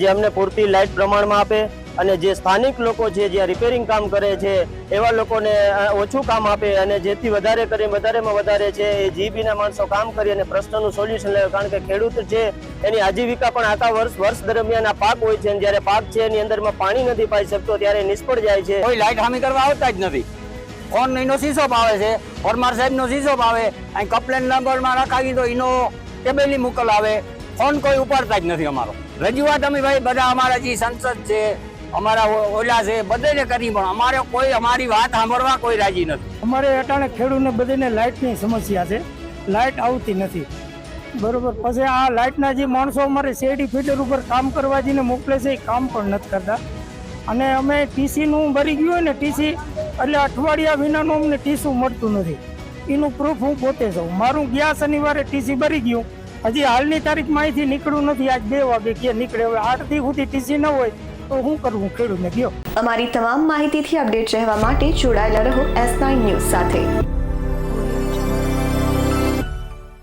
જે અમને પૂરતી લાઇટ પ્રમાણમાં આપે અને જે સ્થાનિક લોકો છે, જે રિપેરિંગ કામ કરે છે, એવા લોકોને ઓછું કામ આપે અને જેથી વધારે કરી વધારેમાં વધારે છે, એ જીબીના માણસો કામ કરી અને પ્રશ્નનું સોલ્યુશન લાવે કારણ કે ખેડૂત છે, એની આજીવિકા પણ આખા વર્ષ વર્ષ દરમિયાન આ પાક હોય છે અને જ્યારે પાક છે, એની અંદરમાં પાણી નથી પાઈ શકતો, ત્યારે નિષ્ફળ જાય છે. કોઈ લાઇટ હામી કરવા આવતા જ નથી. ફોન એનો સીસોપ આવે છે ફોરમાર સાહેબનો સીસોપ આવે અહીં કમ્પ્લેન નંબરમાં રખાવી તો એનો મોકલ આવે. ફોન કોઈ ઉપાડતા જ નથી અમારો. રજૂઆત અમે ભાઈ બધા અમારા જે સંસદ છે, અમારા ઓલા છે, બધાને કરી, પણ અમારે કોઈ, અમારી વાત સાંભળવા કોઈ રાજી નથી. અમારે અટાણે ખેડૂતને બધાને લાઇટની સમસ્યા છે. લાઇટ આવતી નથી. બરોબર. પછી આ લાઇટના જે માણસો અમારે શેરડી ફીડર ઉપર કામ કરવા જઈને મોકલે છે, એ કામ પણ નથી કરતા. અને અમે ટીસીનું ભરી ગયું હોય ને, ટીસી એટલે અઠવાડિયા વિનાનું અમને ટીસું મળતું નથી. એનું પ્રૂફ હું પોતે છું મારું ગયા શનિવારે ટીસી ભરી ગયું. હજી હાલની તારીખમાં અહીંથી નીકળ્યું નથી. આજ બે વાગે કે નીકળે. હવે આઠથી સુધી ટીસી ન હોય તો હું કરવું ખેડૂતને ગયો અમારી તમામ માહિતીથી અપડેટ રહેવા માટે જોડાયેલા રહો એસ નાઇન ન્યૂઝ સાથે.